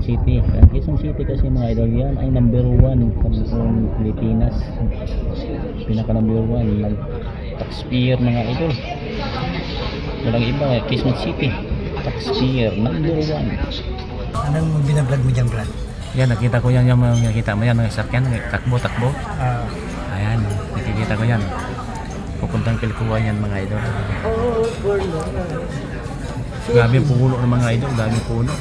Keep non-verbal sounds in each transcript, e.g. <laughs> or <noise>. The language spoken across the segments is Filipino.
Quezon City. Ang Quezon City kasi mga idol yan ay number one sa buong Pilipinas. Pinaka number one ng taxpayer mga idol. Walang iba, Quezon City. Taxpayer number one. Anong binablog mo dyan, Brad? Yan, nakita ko yan, yung mga nakita mo yan, mga sakyan, takbo, takbo. Ah, Ayan, nakikita ko yan. Pupuntang Pilkuwa yan mga idol. Grabe yung puno ng mga idol, dami puno.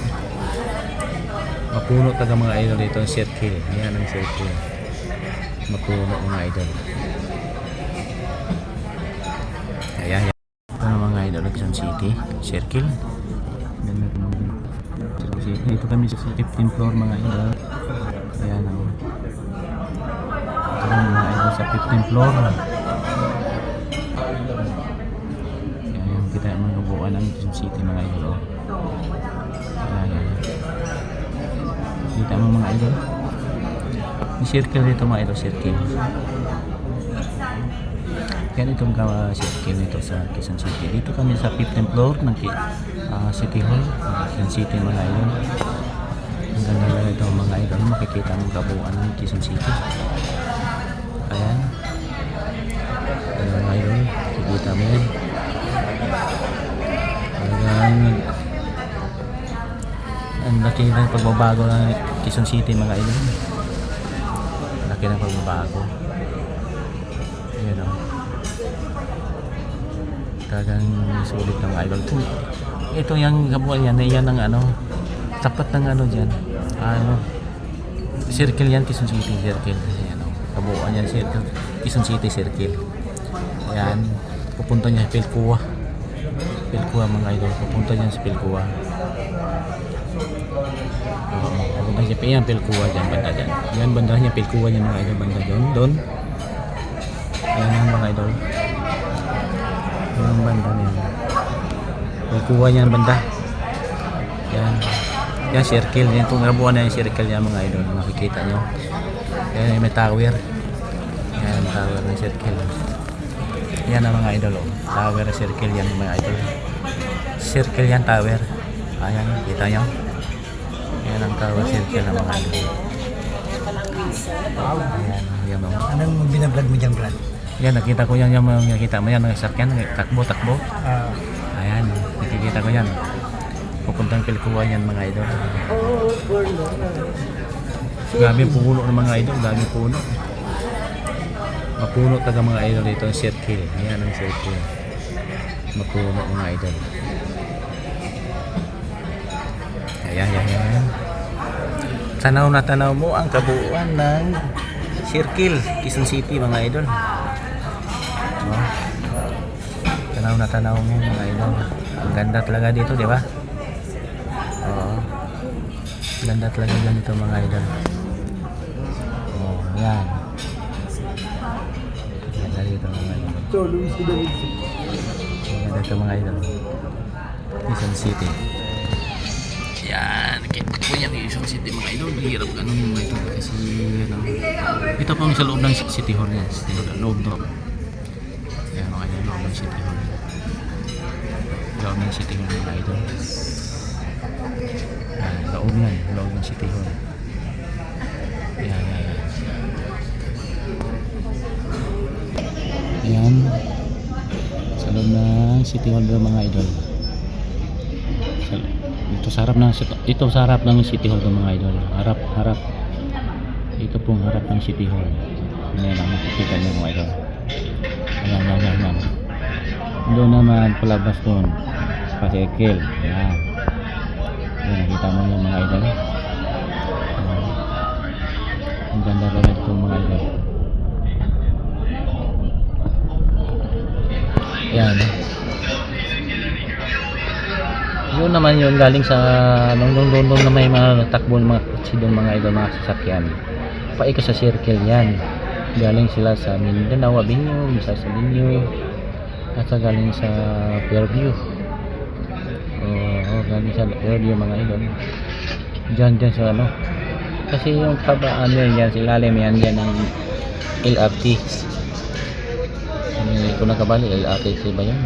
Mapuno taga mga idol dito ang circle. Ayan ang circle. Mapuno mga idol. Ayan, yan. Ito na mga idol, Quezon City. Circle. Ganda ito mga kami sa 15th floor mga idol. Ayan o. Ito na mga idol sa 15th floor. Ayan, kita mga buuan ng Quezon City mga idol. Kita mo mga idol. May circle dito mga idol, circle. Yan itong uh, circle nito sa Quezon City. Dito kami sa 15th floor ng ah, City Hall, Quezon City mga idol. Ang ganda na ito mga idol. Makikita mo kabuuan ng Quezon City. Ayan. Ayan mga idol. Kikita mo yan. Ayan. Ang laki ng pagbabago ng Quezon City mga idol. Laki ng pagbabago. Ayan o. Talagang sulit ng idol. Ito, ito yung kabuuan yan. Yan ang ano. Tapat ng ano dyan. Ano. Circle yan, Quezon City Circle. Ayan o. Kabuuan yan, circle. Quezon City Circle. Ayan. Pupunta niya sa Pilkuwa. Pilkuwa mga idol. Pupunta niya sa Pilkuwa. Oo. Pupunta siya. Ayan, Pilkuwa dyan. Banda dyan. Yan, banda niya. Pilkuwa niya mga idol. Banda dyan. Doon. Ayan yan mga idol. Yan ang banda niya. Pilkuwa niya ang banda. Yan. Yan, circle. Yan itong rabuan na yung circle niya mga idol. Makikita nyo. Yan, may tower. Yan, tower ng circle. Yan ang mga idol. Oh. Tower circle yan mga idol. Circle yan, tower. Ayan, kita nyo. Yan ang tower circle ng mga idol. Ayan, yan oh. anong binablog mo dyan, Brad? Yan, nakita ko yan yung nakita mo yan, mga sakyan, takbo, takbo. Ah, Ayan, nakikita ko yan. Pupuntang Pilkuwa yan mga idol. Grabe yung puno ng mga idol, dami puno. Mapuno taga mga idol dito ang circle. Ayan ang circle. Mapuno mga idol. Ayan, ayan, ayan. Tanaw na tanaw mo ang kabuuan ng circle, Quezon City mga idol. Oh. Tanaw na tanaw mo mga idol. Ang ganda talaga dito, di ba? Oo. Ganda talaga ganito mga idol. Oh, yan. Ganda dito mga idol. Ganda dito mga idol. Quezon City. Yan. Yan Quezon City mga idol. Hirap ganun mga idol. Kasi ano. Ito po sa loob ng City Hall yan. City Hall. Loob to. Yan mga idol. Loob ng City Hall. Loob ng City Hall mga idol. Yan. Loob yan. Loob ng City Hall. Yan. Yan. Yan. Sa loob ng City Hall mga idol. Harap ng ito sa harap ng City Hall ng mga idol. Harap, harap. Ito pong harap ng City Hall. Yan ang makikita niyo mga idol. Ayan, yan, yan, yan. Doon naman palabas doon. Pasikil. Yan. Yan, nakita mo yung mga idol. Ayan. Ang ganda talaga itong mga idol. Yan. Yun naman yun galing sa nung nung nung, nung na may mga takbo ng mga kotse doon mga idol mga sasakyan. Paika sa circle yan. Galing sila sa Mindanao, isa sa Abinyo, at sa galing sa Fairview. Oo, oh, galing sa Fairview mga idol. Diyan, diyan sa ano. Kasi yung kabaan yun yan, sa ilalim yan, yan ang LRT. Ko nakabali, LRT ba yan?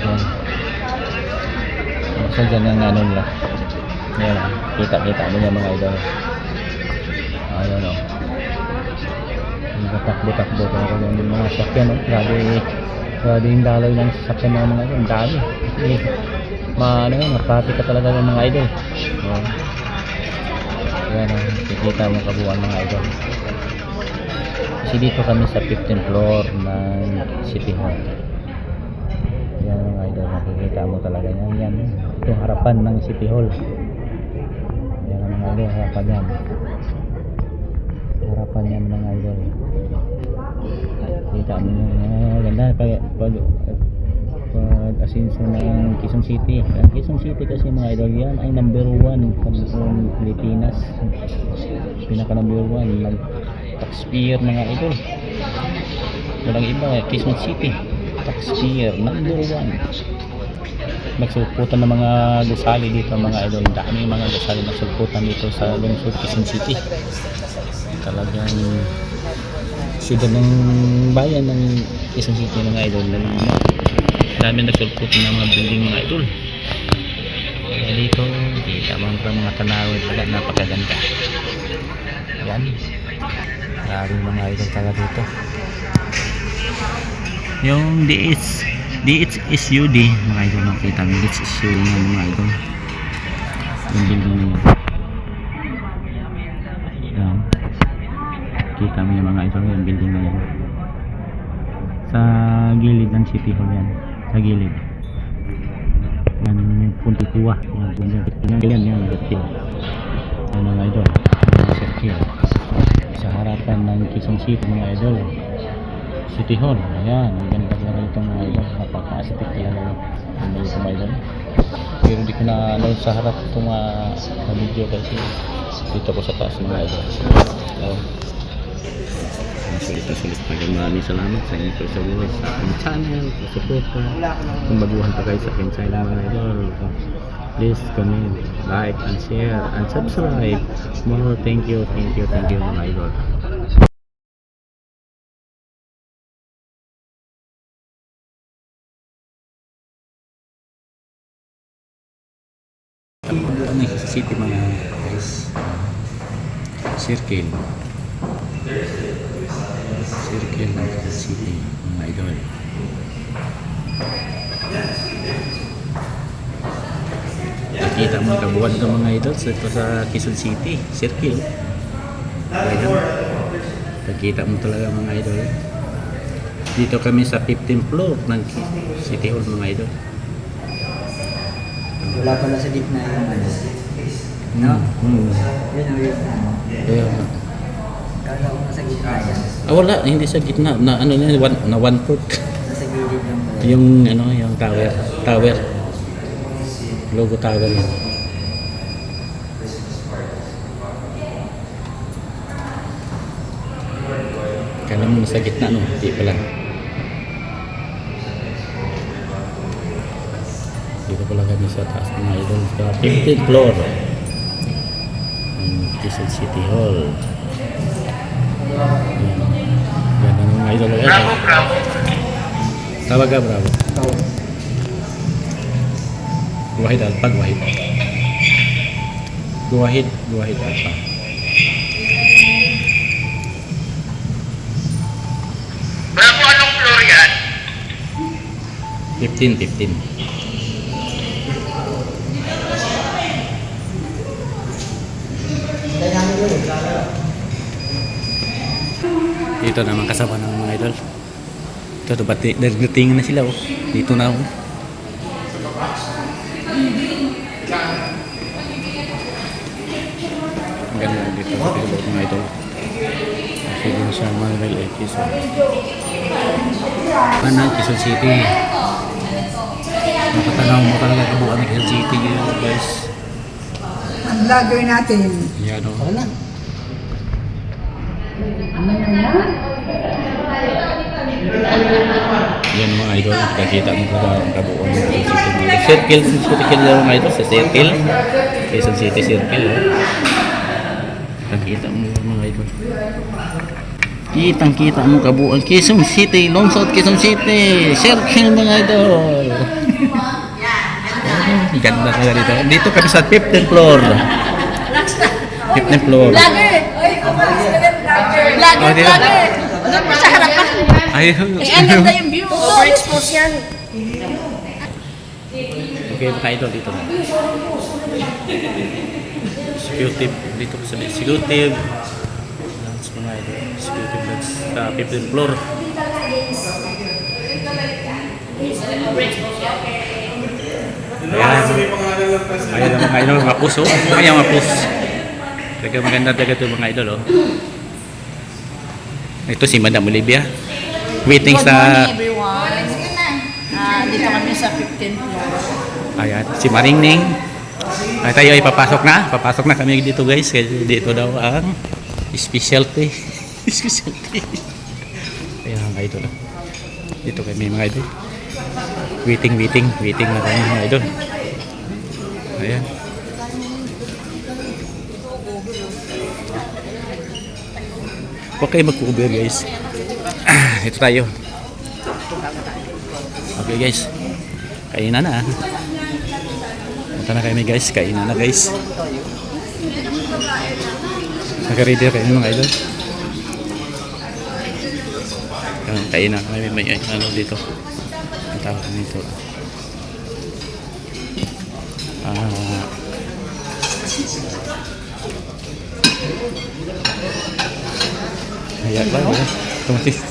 Ayan. Basta dyan ang ano nila. Ayan, oh. kita-kita mo niya mga idol. Ayan o. Yung takbo-takbo pa ako yung mga sakyan o. Grabe, grabe yung daloy ng sakyan ng mga idol. Ang dami. Kasi, ano yun, mapati ka talaga ng mga idol. Ayan. Ayan o, kikita mo kabuuan mga idol. Kasi dito kami sa 15th floor ng City Hall. Yan mga idol, nakikita mo talaga yan. Yan, ito harapan ng City Hall. Yan ang mga idol, harapan yan. Harapan yan mga idol. Kita mo yun. Ah, ganda. Pag, pag, pag asinso ng Quezon City. Ang Quezon City kasi mga idol yan ay number one sa buong Pilipinas. Pinaka number one. Nag taxpayer mga idol. Walang iba. Quezon City. Taxpayer number one. Nagsulputan ng mga gusali dito mga idol. Dami mga gusali nagsulputan dito sa lungsod Quezon City. Talagang syudad ng bayan ng Quezon City mga idol. Dami nagsulputan ng mga building mga idol. Kaya dito, kita mo ang mga tanawin talaga napakaganda. Yan. Grabe mga idol talaga dito. Yung DH DHSUD mga idol nakita mo. DHSUD nga mga idol. Yung building yun. Yan. Kita mo yung mga idol yung building na yan sa gilid ng city hall yan. Sa gilid. Yan yung puntikuwa yan yan yan yan. Circle yan mga idol. Circle sa harapan ng Quezon City mga idol. City Hall. Ayan, ang ganda talaga itong mga idol. Napaka-aesthetic talaga mga itong mga idol. Pero di ko na ano sa harap itong uh, na video kasi dito ko sa taas mga idol. So, sulit na sulit pa rin. Maraming salamat sa inyo sa buhay sa aking channel, sa support ka. Kung baguhan pa kayo sa aking channel mga idol. So, please comment, like, and share, and subscribe. More thank you, thank you, thank you mga idol. City mga guys? Circle. Circle ng city mga idol. Nakita mo ang kabuuan ng mga idol sa, sa Quezon City. Circle. Nakita mo talaga mga idol. Dito kami sa 15th floor ng City Hall mga idol. Wala pala sa gitna yung ano. No? Hmm. Yun ang yun. Kaya, Kala ko nasa gitna yan. ah, wala, hindi sa gitna. Na ano na, one, na one foot. Nasa gilid lang pala. Yung ano, yung tower. Tower. Logo tower yun. Kala mo nasa gitna, no? Hindi pala. Dito pala kami sa taas mga idol. Sa 15th floor. Quezon City Hall. Yan. Ganda ng mga idol. Bravo, bravo. Tawag ka, bravo. Wahid Alpa, Wahid. Wahid, Wahid Alpa. Bravo, anong floor yan? 15, 15. Dito naman kasama ng mga idol. Ito, ba't nagdating na sila oh. Dito na oh. Ang ganda dito sa Pilibot mga idol. Kasi din siya Manuel A. Quezon. Ano, Quezon City. Nakatanaw mo talaga kabuuan ng Quezon City guys. Ang vlogger natin. Yan o. Wala. Yan mga idol, nakikita mo talaga ang kabuuan ng Quezon City. Circle, circle lang mga idol, sa circle. Quezon City Circle. Oh. Nakikita mo mga idol. Kitang kita mo kabuuan Quezon City, Lungsod Quezon City, Circle mga idol. Ganda talaga dito. Dito kami sa 15th floor. 15th floor. Vlogger! Vlogger! Vlogger, Oh! Doon pa sa harapan. Ay, Eh, ang ganda yung view. Overexpose yan. Okay, mga idol dito na. Executive, dito ko sa executive. Lounge mga idol. Executive lounge sa 15th floor. Ayan. Ayan ang mga idol, mga puso. Ayan mga puso. Talaga maganda talaga ito mga idol. Oh. Ito si Madam Olivia. Waiting Good sa... morning, everyone. Ah, dito kami sa 15th floor. Ayan, si Maringning. Ay, tayo ay papasok na. Papasok na kami dito guys. Kasi dito daw ang specialty. <laughs> specialty. Ayan mga idol. Dito kami mga idol. Waiting, waiting, waiting na kami mga idol. Ayan. Huwag kayo mag-cover guys. Ah, ito tayo. Okay guys. Kainan na. Punta na kami guys. Kainan na guys. Nag-ready na kayo mga idol. Kainan na kami. May ano dito. Ang tawag nito. Ah. Ayan ba? Tumatis.